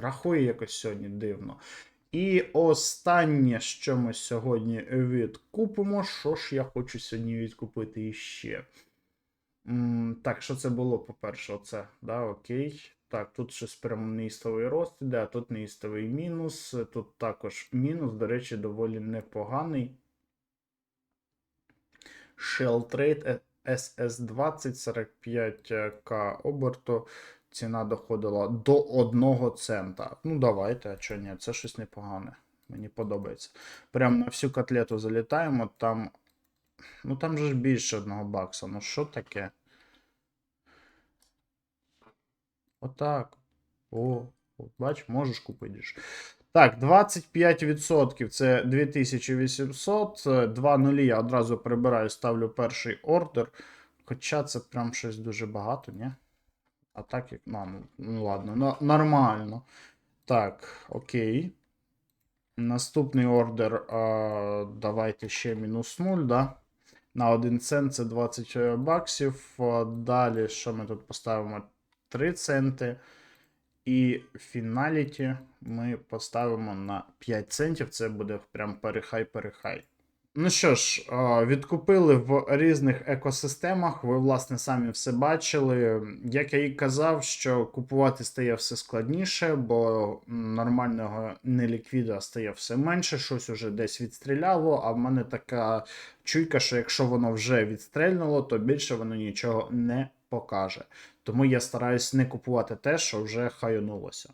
рахує якось сьогодні дивно. І останнє, що ми сьогодні відкупимо, що ж я хочу сьогодні відкупити іще. Так, що це було, по-перше, оце, да, окей. Так, тут щось прямо неїстовий рост іде, а тут неїстовий мінус. Тут також мінус, до речі, доволі непоганий. Shell Trade SS20 45к оберту. Ціна доходила до 1 цента. Ну, давайте, а чого ні, це щось непогане. Мені подобається. Прям на всю котлету залітаємо, там. Ну там же ж більше одного бакса. Ну що таке? Отак. О, о, бач, можеш купити. Так, 25% це 2800. 2 нулі я одразу прибираю, ставлю перший ордер. Хоча це прям щось дуже багато, ні? А так як. Ну, ну, ну ладно, ну, нормально. Так, окей. Наступний ордер. А, давайте ще мінус 0, да? На 1 цент це 20 баксів. Далі, що ми тут поставимо? 3 центи. І фіналіті ми поставимо на 5 центів. Це буде прям перехай-перехай. Ну що ж, відкупили в різних екосистемах. Ви, власне, самі все бачили. Як я і казав, що купувати стає все складніше, бо нормального неліквіда стає все менше, щось уже десь відстріляло. А в мене така чуйка, що якщо воно вже відстрельнуло, то більше воно нічого не покаже. Тому я стараюсь не купувати те, що вже хайонулося.